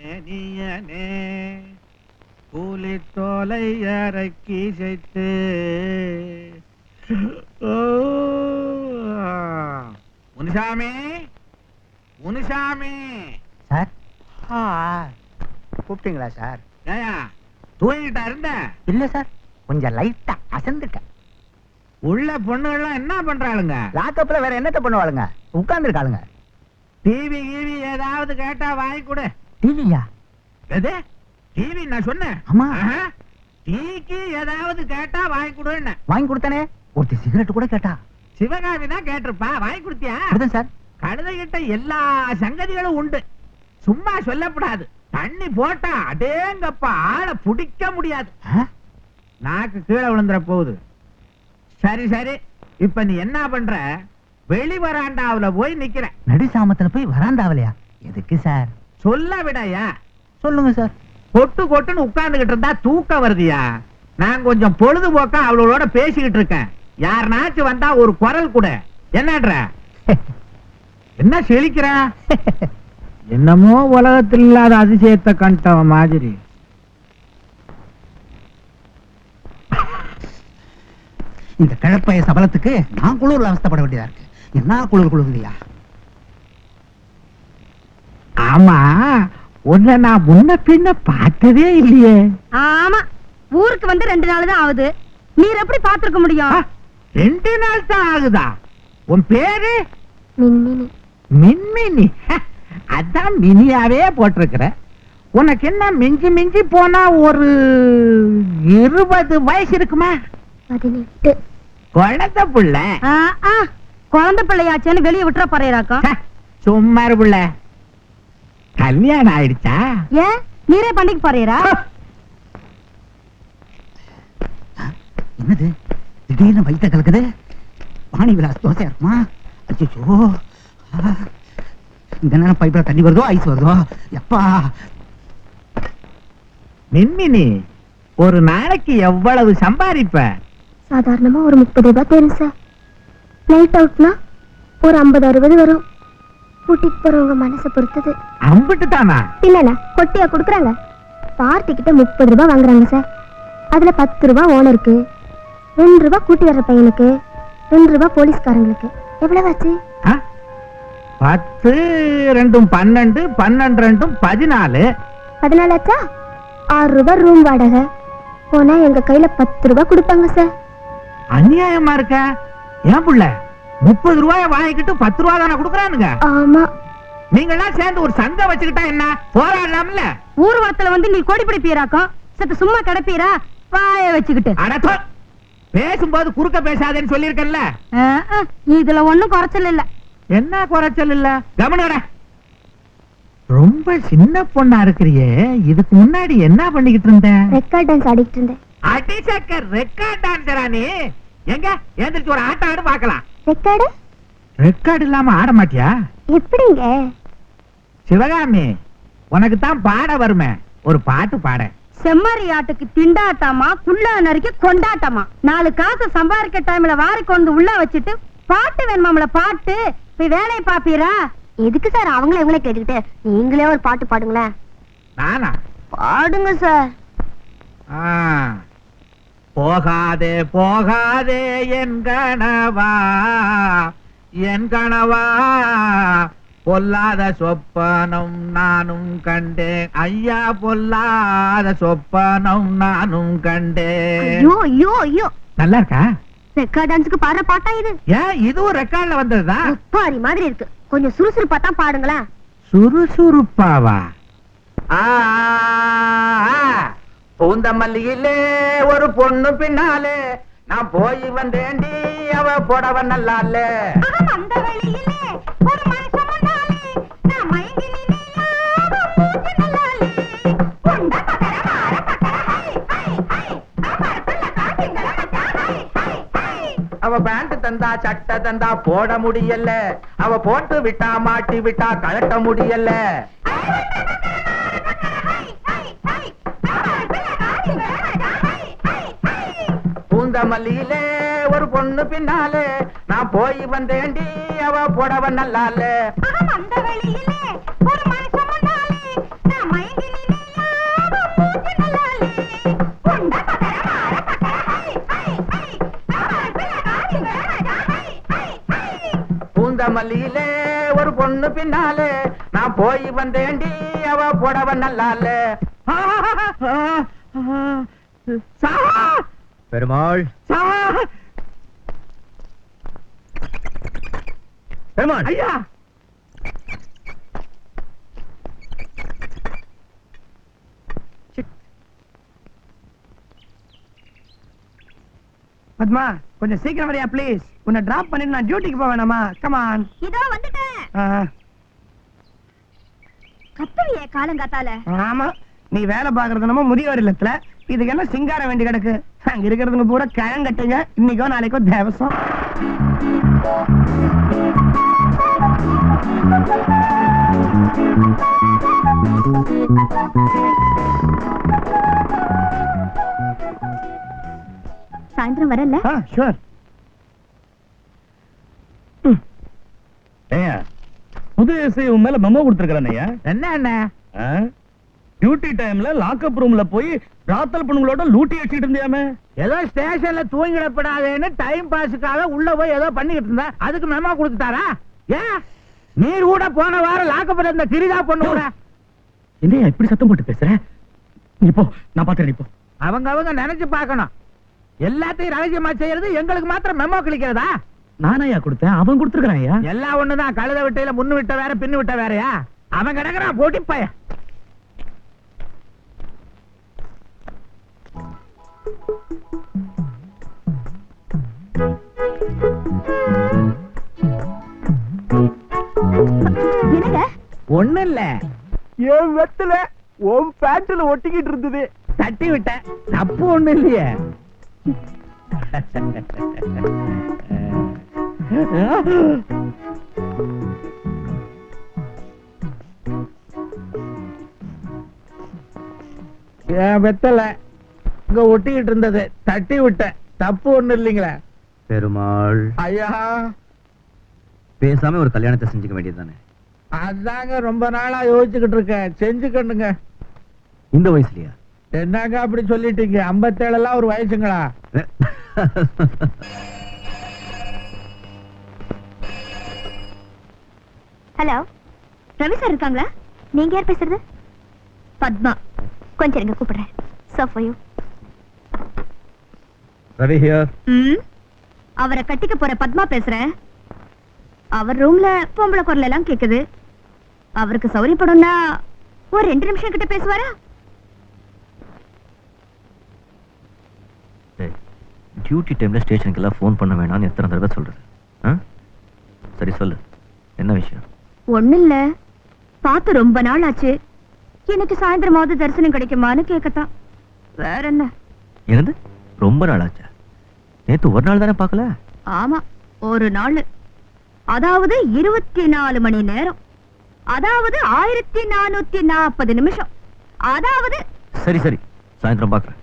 மேனியனே கூலித்தோலை இறக்கி செய்து ஓ. முனுசாமி முனுசாமி. சார்? கூப்பிட்டீங்களா சார்? ஏயா தூங்கிட்டா இருந்த? இல்ல சார் கொஞ்சம் லைட்டா அசந்துட்டேன். உள்ள பொண்ணுகள்லாம் என்ன பண்றாளுங்க? லாக்கப்ல வேற என்னத்த பண்ணுவாளுங்க? உட்கார்ந்துருக்காளுங்க. டிவி கீவி ஏதாவது கேட்டா வாங்கி கொடு. டிவியா? எது? டிவி நான் சொன்னேன். ஆமா. டீக்கு ஏதாவது கேட்டா வாங்கி கொடுன்னு. வாங்கி கொடுத்தானே? ஒருத்தி சிகரெட் கூட கேட்டா. சிவகாமி தான் கேட்டிருப்பா. வாங்கி கொடுத்தியா? கொடுத்தேன் சார். கழுதை கிட்ட எல்லா சங்கதிகளும் உண்டு. சும்மா சொல்லப்படாது. தண்ணி போட்டா அடேங்கப்பா ஆளை பிடிக்க முடியாது? நாக்கு கீழே விழுந்துற போகுது. சரி சரி. இப்ப நீ என்ன பண்ற? வெளி வராண்டாவுல போய் நிக்கிற நடு சாமத்துல போய் வராண்டாவலையா? எதுக்கு சார்? சொல்ல விடையா? சொல்லுங்க சார். கொட்டு கொட்டுன்னு உட்கார்ந்துகிட்டு இருந்தா தூக்கம் வருதியா? நான் கொஞ்சம் பொழுதுபோக்கா அவளோட பேசிக்கிட்டு இருக்கேன். யாருனாச்சும் வந்தா ஒரு குரல் கூட. என்னன்ற? என்ன செழிக்கிற? என்னமோ உலகத்தில் இல்லாத அதிசயத்தை கண்டவன் மாதிரி. இந்த கிழப்பைய சபலத்துக்கு நான் குளிர்ல அவஸ்தப்பட வேண்டியதா இருக்கு. என்ன குளிர் குளிர்லையா ஆமா உன்னை நான் முன்ன பின்ன பார்த்ததே இல்லையே. ஆமா ஊருக்கு வந்து ரெண்டு நாள் தான் ஆகுது. நீர் எப்படி பாத்துருக்க ஆ, முடியும் ரெண்டு நாள் தான் ஆகுதா? உன் பேரு? மின்மினி. மின்மினி. அதான் மினியாவே போட்டிருக்கிற. உனக்கு என்ன மிஞ்சி மிஞ்சி போனா ஒரு இருபது வயசு இருக்குமா? பதினெட்டு. குழந்தை புள்ள. குழந்தை பிள்ளையாச்சேன்னு வெளியே விட்டுற போறேராக்கம் ச்சே, சும்மா இரு புள்ள. கல்யாணம் ஆயிடுச்சா? ஏன்? நீரே பண்டிகை போறீரா? என்னது? திடீர்னு வயித்த கலக்குது? பாணி விலாஸ் தோசை இருக்குமா அச்சோ இந்த நேரம் பைப்ல தண்ணி வருதோ ஐஸ் வருதோ? எப்பா? மின்மினி ஒரு நாளைக்கு எவ்வளவு சம்பாதிப்ப? சாதாரணமா ஒரு முப்பது ரூபாய் தேரும் சார் நைட் அவுட்னா ஒரு ஐம்பது அறுபது வரும். கூட்டிட்டு போறவங்க மனசை பொறுத்தது. அம்பிட்டு தானா இல்லண்ணா கொட்டியா கொடுக்குறாங்க. பார்ட்டி கிட்ட முப்பது ரூபாய் வாங்குறாங்க சார். அதுல பத்து ரூபாய் ஓனருக்கு ரெண்டு ரூபாய் கூட்டி வர்ற பையனுக்கு. ரெண்டு ரூபாய் போலீஸ்காரங்களுக்கு. எவ்வளவு ஆச்சு ஆ? பத்து ரெண்டும் பன்னெண்டு பன்னெண்டு ரெண்டும் பதினாலு. பதினாலு ஆச்சா ஆறு ரூபாய் ரூம் வாடகை. போனா எங்க கையில பத்து ரூபாய் கொடுப்பாங்க சார். அநியாயமா இருக்க? ஏன் புள்ள? முப்பது ரூபாய வாங்கிக்கிட்டு பத்து ரூபா தானே கொடுக்குறானுங்க? ஆமா. நீங்கெல்லாம் சேர்ந்து ஒரு சந்தை வச்சுக்கிட்டா என்ன? போராடலாம்ல? ஊர்வலத்துல வந்து நீ கொடி பிடிப்பீராக்கம் சத்து சும்மா கிடப்பீரா? வாய வச்சுக்கிட்டு. அடத்தோ பேசும்போது குறுக்க பேசாதேன்னு சொல்லியிருக்கேன்ல இதுல ஒண்ணும் குறைச்சல் இல்ல. என்ன குறைச்சல் இல்ல? கவனோட ரொம்ப சின்ன பொண்ணா இருக்கிறியே. இதுக்கு முன்னாடி என்ன பண்ணிக்கிட்டு இருந்த? ரெக்கார்ட் டான்ஸ் ஆடிட்டு இருந்தேன். அடிசக்கர் ரெக்கார்ட் டான்சரா நீ? எங்க? எந்திரிச்சு ஒரு ஆட்டம் ஆடு பார்க்கலாம். ரெக்கார்டு? ரெக்கார்ட் இல்லாம ஆட மாட்டியா? எப்படிங்க? சிவகாமி உனக்கு தான் பாட வருமே. ஒரு பாட்டு பாட. செம்மறி ஆட்டுக்கு திண்டாட்டமா குள்ளா நறுக்கி கொண்டாட்டமா? நாலு காசு சம்பாதிக்க டைம்ல வாரி கொண்டு உள்ள வச்சுட்டு பாட்டு வேணுமாம்ல பாட்டு? போய் வேலையை பாப்பீரா? எதுக்கு சார்? அவங்கள இவங்கள கேட்டுக்கிட்டு நீங்களே ஒரு பாட்டு பாடுங்களேன். நானா? பாடுங்க சார். ஆ. போகாதே போகாதே என் கணவா என் கணவா பொல்லாத சொப்பனம் நானும் கண்டேன். ஐயா பொல்லாத சொப்பனம் நானும் கண்டேன். ஐயோ ஐயோ ஐயோ. நல்லா இருக்கா ரெக்கார்ட் டான்ஸுக்கு பாடுற பாட்டா இது? ஏன் இதுவும் ரெக்கார்ட்ல வந்ததுதா உப்பாரி மாதிரி இருக்கு. கொஞ்சம் சுறுசுறுப்பா தான் பாடுங்களேன். சுறுசுறுப்பாவா? ஆ. பூந்தமல்லியிலே ஒரு பொண்ணு பின்னாலே நான் போய் வந்தேண்டி அவ புடவ நல்லாலே. அவ பேண்ட் தந்தா சட்டை தந்தா போட முடியல. அவ போட்டு விட்டா மாட்டி விட்டா கழட்ட முடியல. மொட்ட மல்லியிலே ஒரு பொண்ணு பின்னாலே. நான் போய் வந்தேன்டி அவ புடவ நல்லால. அந்த வழியிலே ஒரு மனுஷன் முன்னாலே. நான் மயங்கி மல்லியிலே ஒரு பொண்ணு பின்னாலே. நான் போய் வந்தேன்டி அவ புடவ நல்லால. பெருமாள். பெருமாள். ஐயா! பத்மா கொஞ்சம் சீக்கிரம் வரையா ப்ளீஸ் உன்னை டிராப் பண்ணிட்டு நான் டியூட்டிக்கு போக வேணாமா? கமான் இதோ வந்துட்டேன். கத்துவியே காலங்காத்தால. ஆமா. நீ வேலை பாக்குறது நம்ம முதியோர் இல்லத்துல. இதுக்கு என்ன சிங்காரம் வேண்டி கிடக்கு? அங்க இருக்கிறதுங்க பூரா கழங்கட்டுங்க. இன்னைக்கோ நாளைக்கோ தேவசம். சாயந்தரம் வரல? ஷூர் புது எஸ்ஐ உன் மேல மெமோ கொடுத்துருக்கேன் ஐயா. என்ன என்ன டியூட்டி டைம்ல லாக்அப் ரூம்ல போய் ராத்தல் பொண்ணுங்களோட லூட்டி அடிச்சிட்டு இருந்தியாமே? ஏதோ ஸ்டேஷன்ல தூங்கிடப்படாதேன்னு டைம் பாஸுக்காக உள்ள போய் ஏதோ பண்ணிக்கிட்டு இருந்தா அதுக்கு மெமோ கொடுத்துட்டாரா? ஏன் நீ கூட போன வாரம் லாக்கப்பட்ட இந்த கிரிதா பொண்ணு கூட. என்னையா இப்படி சத்தம் போட்டு பேசுற? நீ போ நான் பாத்துறேன் இப்போ அவங்க அவங்க நினைச்சு பார்க்கணும். எல்லாத்தையும் ரகசியமா செய்யறது எங்களுக்கு மாத்திரம் மெமோ கிளிக்கிறதா நானாயா கொடுத்தேன் அவன் கொடுத்துருக்கான் ஐயா. எல்லாம் ஒண்ணுதான் கழுத விட்டையில முன்னு விட்ட வேற பின்னு விட்ட வேறயா? அவன் கிடக்குறான் போட்டி பைய ஒண்ணு இல்ல. என் வெத்துல உன் பேண்ட்ல ஒட்டிக்கிட்டு இருந்தது. தட்டி விட்டேன். தப்பு ஒண்ணு இல்லையே. என் வெத்தல இங்க ஒட்டிக்கிட்டு இருந்தது. தட்டி விட்டேன். தப்பு ஒண்ணு இல்லைங்களே. பெருமாள். ஐயா. பேசாம ஒரு கல்யாணத்தை செஞ்சுக்க வேண்டியதுதானே? அதாங்க ரொம்ப நாளா யோசிச்சுக்கிட்டு இருக்கேன். செஞ்சுக்கணுங்க இந்த வயசுலயா? என்னங்க அப்படி சொல்லிட்டீங்க? ஐம்பத்தேழு எல்லாம் ஒரு வயசுங்களா? ஹலோ ரவி சார் இருக்காங்களா? நீங்க யார் பேசுறது? பத்மா. கொஞ்சம் இருங்க கூப்பிடுறேன். Sir for you Ravi here ம்? அவரை கட்டிக்க போற பத்மா பேசுறேன். அவர் ரூம்ல பொம்பளை குரல் எல்லாம் கேக்குது. அவருக்கு சௌரியப்படும்னா ஒரு ரெண்டு நிமிஷம் கிட்ட பேசுவாரா? டியூட்டி டைம்ல ஸ்டேஷனுக்கு எல்லாம் ஃபோன் பண்ண வேணாம்னு எத்தனை தடவை சொல்றது? சரி சொல்லு. என்ன விஷயம்? ஒண்ணும் இல்ல பார்த்து ரொம்ப நாள் ஆச்சு. எனக்கு சாயந்தரமாவது தரிசனம் கிடைக்குமான்னு கேட்கத்தான் வேற என்ன? என்னது? ரொம்ப நாள் ஆச்சா? நேத்து ஒரு நாள் தானே பார்க்கல? ஆமா ஒரு நாள். அதாவது இருபத்தி நாலு மணி நேரம். அதாவது ஆயிரத்தி நானூத்தி நாற்பது நிமிஷம். அதாவது சரி சரி. சாயந்தரம் பாக்குறேன்.